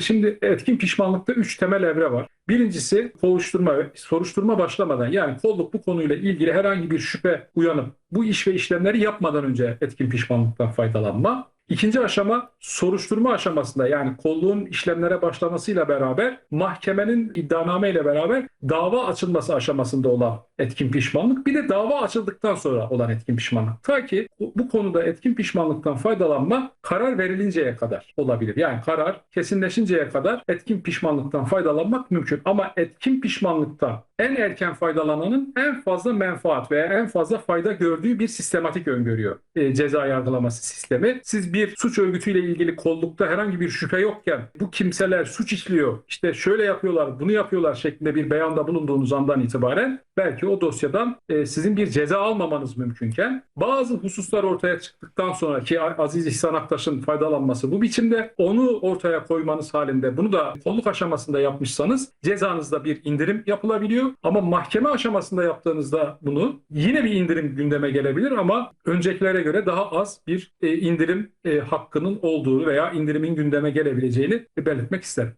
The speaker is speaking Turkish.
Şimdi etkin pişmanlıkta üç temel evre var. Birincisi kovuşturma, soruşturma başlamadan yani kolluk bu konuyla ilgili herhangi bir şüphe uyanıp bu iş ve işlemleri yapmadan önce etkin pişmanlıktan faydalanma. İkinci aşama soruşturma aşamasında yani kolluğun işlemlere başlamasıyla beraber mahkemenin iddianame ile beraber dava açılması aşamasında olan etkin pişmanlık bir de dava açıldıktan sonra olan etkin pişmanlık. Ta ki bu konuda etkin pişmanlıktan faydalanma karar verilinceye kadar olabilir. Yani karar kesinleşinceye kadar etkin pişmanlıktan faydalanmak mümkün. Ama etkin pişmanlıktan en erken faydalananın en fazla menfaat veya en fazla fayda gördüğü bir sistematik öngörüyor e, ceza yargılaması sistemi. Siz bir suç örgütüyle ilgili kollukta herhangi bir şüphe yokken bu kimseler suç işliyor, işte şöyle yapıyorlar, bunu yapıyorlar şeklinde bir beyanda bulunduğunuz andan itibaren belki o dosyadan e, sizin bir ceza almamanız mümkünken bazı hususlar ortaya çıktıktan sonra ki Aziz İhsan Aktaş'ın faydalanması bu biçimde onu ortaya koymanız halinde bunu da kolluk aşamasında yapmışsanız cezanızda bir indirim yapılabiliyor. Ama mahkeme aşamasında yaptığınızda bunu yine bir indirim gündeme gelebilir ama öncekilere göre daha az bir e, indirim e, hakkının olduğu veya indirimin gündeme gelebileceğini belirtmek isterim.